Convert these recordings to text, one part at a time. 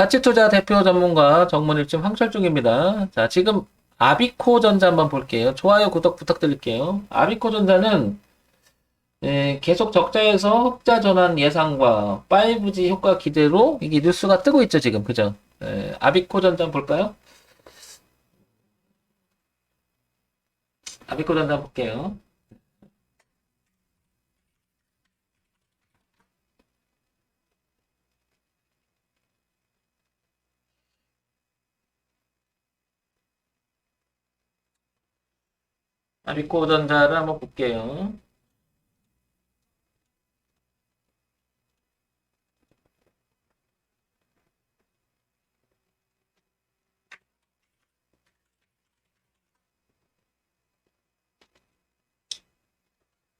가치투자 대표 전문가 정문일쯤 황철 중입니다. 자, 지금 아비코 전자 한번 볼게요. 좋아요, 구독 부탁드릴게요. 아비코 전자는 예, 계속 적자에서 흑자 전환 예상과 5G 효과 기대로 이게 뉴스가 뜨고 있죠, 지금. 그죠? 예, 아비코 전자 볼까요? 아비코 전자 볼게요. 아비코 전자를 한번 볼게요.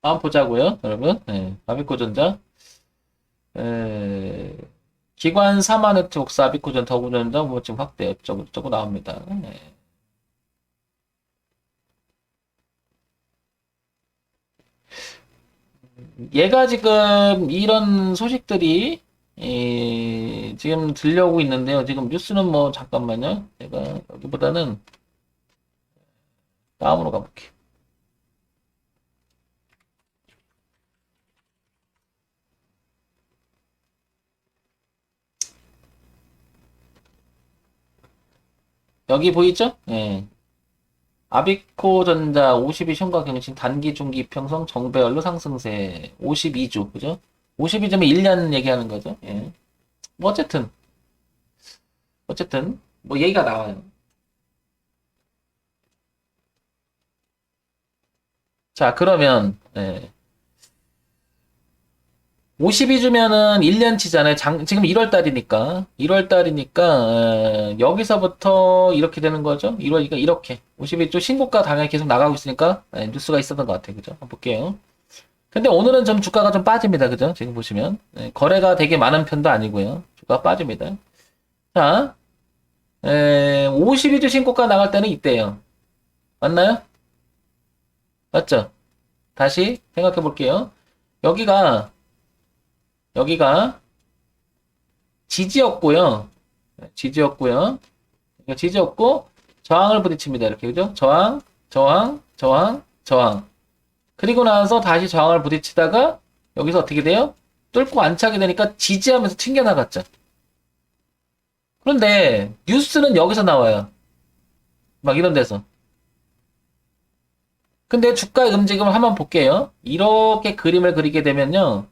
한번 보자고요, 여러분. 네, 아비코 전자. 에, 기관 4만 네트웍스 아비코 전자 더구 전자 뭐 지금 확대 어쩌고 저쩌고 나옵니다. 네. 얘가 지금 이런 소식들이 이, 지금 들려오고 있는데요. 지금 뉴스는 뭐 잠깐만요. 제가 여기보다는 다음으로 가볼게요. 여기 보이죠? 예. 아비코 전자 52 현가 경신 단기 중기 평성 정배열로 상승세 52주 그죠? 52주면 1년 얘기하는 거죠. 예. 뭐 어쨌든 어쨌든 뭐 얘기가 나와요. 자 그러면 예. 52주면은 1년치잖아요. 장, 지금 1월 달이니까. 1월 달이니까, 여기서부터 이렇게 되는 거죠. 1월, 그러니까 이렇게. 52주 신고가 당연히 계속 나가고 있으니까, 예, 뉴스가 있었던 것 같아요. 그죠? 한번 볼게요. 근데 오늘은 좀 주가가 좀 빠집니다. 그죠? 지금 보시면. 예, 거래가 되게 많은 편도 아니고요. 주가 빠집니다. 자, 에, 52주 신고가 나갈 때는 이때요. 맞나요? 맞죠? 다시 생각해 볼게요. 여기가 여기가 지지였고요. 지지였고요. 지지였고 저항을 부딪힙니다. 이렇게 그죠? 저항, 저항, 저항, 저항. 그리고 나서 다시 저항을 부딪히다가 여기서 어떻게 돼요? 뚫고 안 차게 되니까 지지하면서 튕겨나갔죠. 그런데 뉴스는 여기서 나와요. 막 이런 데서. 근데 주가 움직임을 한번 볼게요. 이렇게 그림을 그리게 되면요.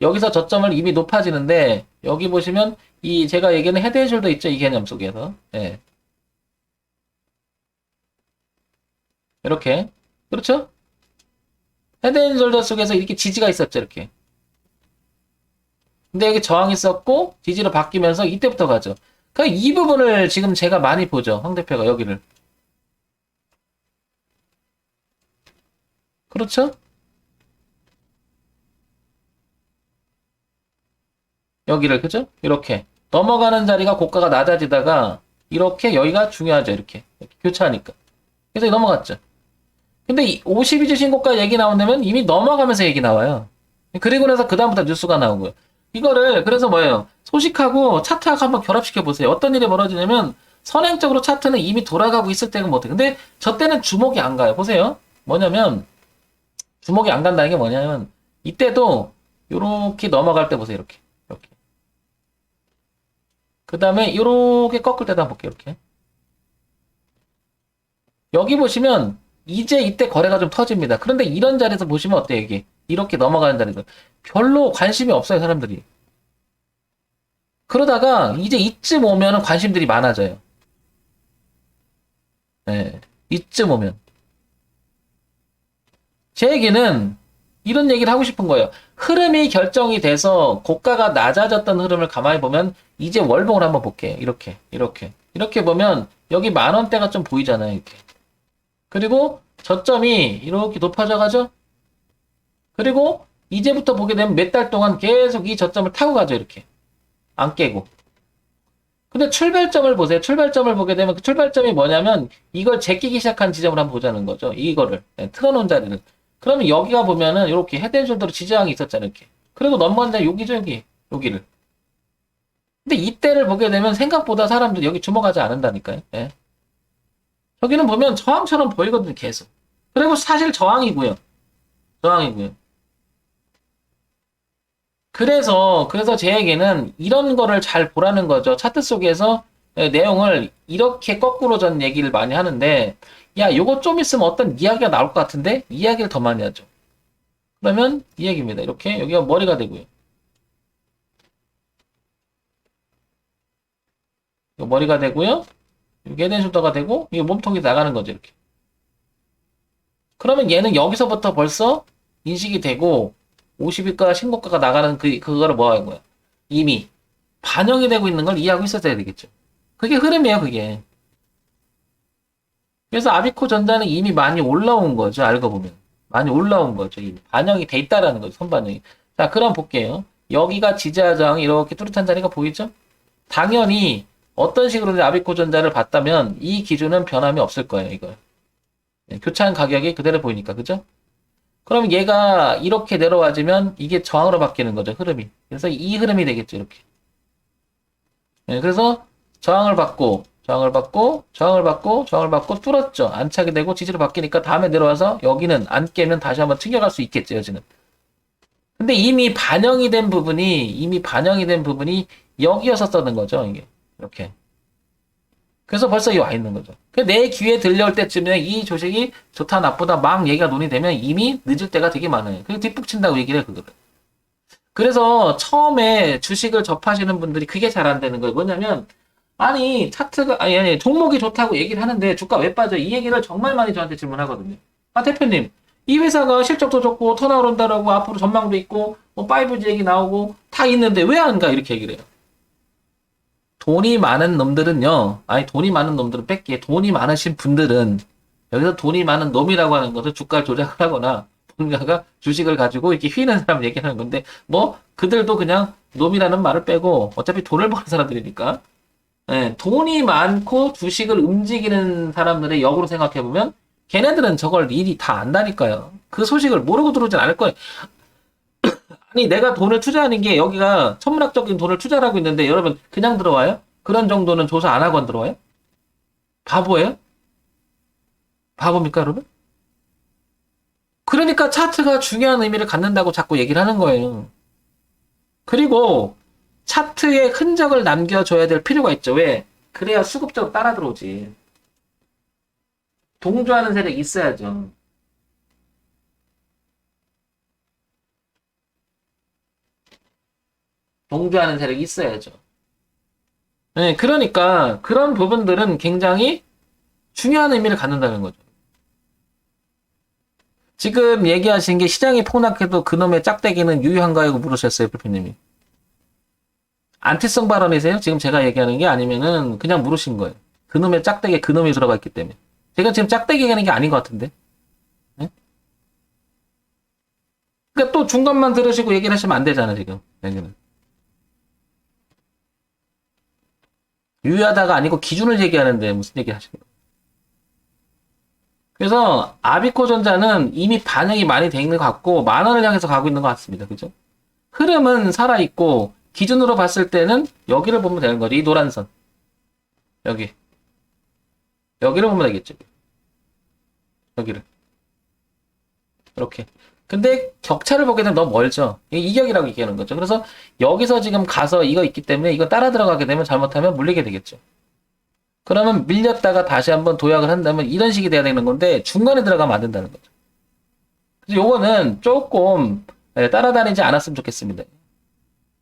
여기서 저점을 이미 높아지는데 여기 보시면 이 제가 얘기하는 헤드 앤 숄더 있죠? 이 개념 속에서. 예. 이렇게. 그렇죠? 헤드 앤 숄더 속에서 이렇게 지지가 있었죠 이렇게. 근데 여기 저항이 있었고 지지로 바뀌면서 이때부터 가죠. 그러니까 이 부분을 지금 제가 많이 보죠 황 대표가 여기를. 그렇죠 여기를 그죠? 이렇게. 넘어가는 자리가 고가가 낮아지다가 이렇게 여기가 중요하죠 이렇게, 이렇게 교차하니까. 그래서 넘어갔죠. 근데 52주 신고가 얘기 나온다면 이미 넘어가면서 얘기 나와요. 그리고 나서 그 다음부터 뉴스가 나오고요. 이거를 그래서 뭐예요? 소식하고 차트하고 한번 결합시켜 보세요. 어떤 일이 벌어지냐면 선행적으로 차트는 이미 돌아가고 있을 때는 못해 근데 저 때는 주목이 안 가요. 보세요. 뭐냐면 주목이 안 간다는 게 뭐냐면 이때도 이렇게 넘어갈 때 보세요 이렇게 그 다음에 이렇게 꺾을 한번 볼게요. 이렇게. 여기 보시면 이제 이때 거래가 좀 터집니다. 그런데 이런 자리에서 보시면 어때요? 이게 이렇게 넘어가는 자리들 별로 관심이 없어요. 사람들이. 그러다가 이제 이쯤 오면 관심들이 많아져요. 네, 이쯤 오면 제 얘기는 이런 얘기를 하고 싶은 거예요. 흐름이 결정이 돼서 고가가 낮아졌던 흐름을 가만히 보면 이제 월봉을 한번 볼게요. 이렇게, 이렇게. 이렇게 보면 여기 만 원대가 좀 보이잖아요. 이렇게. 그리고 저점이 이렇게 높아져 가죠? 그리고 이제부터 보게 되면 몇 달 동안 계속 이 저점을 타고 가죠. 이렇게. 안 깨고. 근데 출발점을 보세요. 출발점을 보게 되면 그 출발점이 뭐냐면 이걸 제끼기 시작한 지점을 한번 보자는 거죠. 이거를. 네, 틀어놓은 자리를. 그러면 여기가 보면은 이렇게 헤드앤숄더로 지지항이 있었잖아요. 이렇게. 그리고 넘어간다 여기죠 여기 여기를. 근데 이때를 보게 되면 생각보다 사람들이 여기 주목하지 않는다니까요. 예. 여기는 보면 저항처럼 보이거든요, 계속. 그리고 사실 저항이고요. 저항이고요. 그래서, 그래서 제 얘기는 이런 거를 잘 보라는 거죠. 차트 속에서 예, 내용을 이렇게 거꾸로 전 얘기를 많이 하는데, 야, 요거 좀 있으면 어떤 이야기가 나올 것 같은데? 이야기를 더 많이 하죠. 그러면 이 얘기입니다. 이렇게, 여기가 머리가 되고요. 머리가 되고요. 이게 헤드앤숄더가 되고, 이게 몸통이 나가는 거죠, 이렇게. 그러면 얘는 여기서부터 벌써 인식이 되고, 50위가 신고가가 나가는 그, 그거를 뭐 하는 거야? 이미 반영이 되고 있는 걸 이해하고 있어야 되겠죠. 그게 흐름이에요, 그게. 그래서 아비코 전자는 이미 많이 올라온 거죠, 알고 보면. 많이 올라온 거죠. 반영이 돼 있다라는 거죠, 선반영이. 자, 그럼 볼게요. 여기가 지지하 저항이 이렇게 뚜렷한 자리가 보이죠? 당연히 어떤 식으로든 아비코 전자를 봤다면 이 기준은 변함이 없을 거예요, 이거. 네, 교차한 가격이 그대로 보이니까, 그죠? 그럼 얘가 이렇게 내려와지면 이게 저항으로 바뀌는 거죠, 흐름이. 그래서 이 흐름이 되겠죠, 이렇게. 네, 그래서 저항을 받고, 저항을 받고, 저항을 받고, 저항을 받고 뚫었죠. 안착이 되고 지지로 바뀌니까 다음에 내려와서 여기는 안 깨면 다시 한번 튕겨갈 수 있겠죠, 여지는. 근데 이미 반영이 된 부분이, 이미 반영이 된 부분이 여기였었던 거죠, 이게. 이렇게. 그래서 벌써 여기 와 있는 거죠. 그내 귀에 들려올 때쯤에 이 조식이 좋다, 나쁘다 막 얘기가 논의되면 이미 늦을 때가 되게 많아요. 그게 뒷북 친다고 얘기를 해, 그거를. 그래서 처음에 주식을 접하시는 분들이 그게 잘 안 되는 거예요. 뭐냐면, 아니, 차트가, 아니, 아니, 종목이 좋다고 얘기를 하는데 주가 왜 빠져? 이 얘기를 정말 많이 저한테 질문하거든요. 아, 대표님, 이 회사가 실적도 좋고, 턴아웃 온다라고 앞으로 전망도 있고, 뭐, 5G 얘기 나오고, 다 있는데 왜 안 가? 이렇게 얘기를 해요. 돈이 많은 놈들은요, 아니, 돈이 많은 놈들은 뺄게. 돈이 많으신 분들은, 여기서 돈이 많은 놈이라고 하는 것은 주가를 조작을 하거나, 뭔가가 주식을 가지고 이렇게 휘는 사람 얘기하는 건데, 뭐, 그들도 그냥 놈이라는 말을 빼고, 어차피 돈을 버는 사람들이니까, 예, 돈이 많고 주식을 움직이는 사람들의 역으로 생각해보면, 걔네들은 저걸 일이 다 안다니까요. 그 소식을 모르고 들어오진 않을 거예요. 아니, 내가 돈을 투자하는 게 여기가 천문학적인 돈을 투자를 하고 있는데 여러분 그냥 들어와요? 그런 정도는 조사 안 하고 안 들어와요? 바보예요? 바보입니까, 여러분? 그러니까 차트가 중요한 의미를 갖는다고 자꾸 얘기를 하는 거예요. 그리고 차트에 흔적을 남겨줘야 될 필요가 있죠. 왜? 그래야 수급적으로 따라 들어오지. 동조하는 세력이 있어야죠. 동조하는 세력이 있어야죠. 네, 그러니까 그런 부분들은 굉장히 중요한 의미를 갖는다는 거죠. 지금 얘기하신 게 시장이 폭락해도 그놈의 짝대기는 유효한가요? 물으셨어요, 대표님이. 안티성 발언이세요? 지금 제가 얘기하는 게 아니면은 그냥 물으신 거예요. 그놈의 짝대기에 그놈이 들어가 있기 때문에. 제가 지금 짝대기 얘기하는 게 아닌 것 같은데. 네? 그러니까 또 중간만 들으시고 얘기를 하시면 안 되잖아, 지금. 여기는. 유효하다가 아니고 기준을 얘기하는데 무슨 얘기 하시는 거예요? 그래서 아비코 전자는 이미 반영이 많이 돼 있는 것 같고 만 원을 향해서 가고 있는 것 같습니다. 그죠? 흐름은 살아 있고 기준으로 봤을 때는 여기를 보면 되는 거죠. 이 노란 선. 여기. 여기를 보면 되겠죠. 여기를. 이렇게. 근데 격차를 보게 되면 너무 멀죠. 이격이라고 얘기하는 거죠. 그래서 여기서 지금 가서 이거 있기 때문에 이거 따라 들어가게 되면 잘못하면 물리게 되겠죠. 그러면 밀렸다가 다시 한번 도약을 한다면 이런 식이 돼야 되는 건데 중간에 들어가면 안 된다는 거죠. 그래서 요거는 조금 예, 따라다니지 않았으면 좋겠습니다.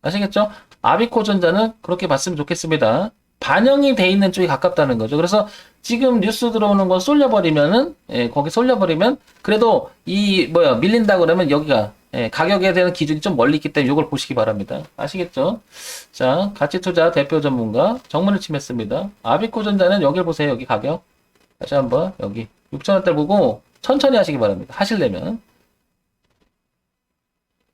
아시겠죠? 아비코 전자는 그렇게 봤으면 좋겠습니다. 반영이 돼 있는 쪽이 가깝다는 거죠. 그래서 지금 뉴스 들어오는 거 쏠려버리면은 예, 거기 쏠려버리면 그래도 이 뭐야 밀린다 그러면 여기가 예, 가격에 대한 기준이 좀 멀리 있기 때문에 이걸 보시기 바랍니다. 아시겠죠? 자, 가치투자 대표 전문가 정문을 침했습니다. 아비코 전자는 여기를 보세요. 여기 가격 다시 한번 여기 6천 원대 보고 천천히 하시기 바랍니다. 하실려면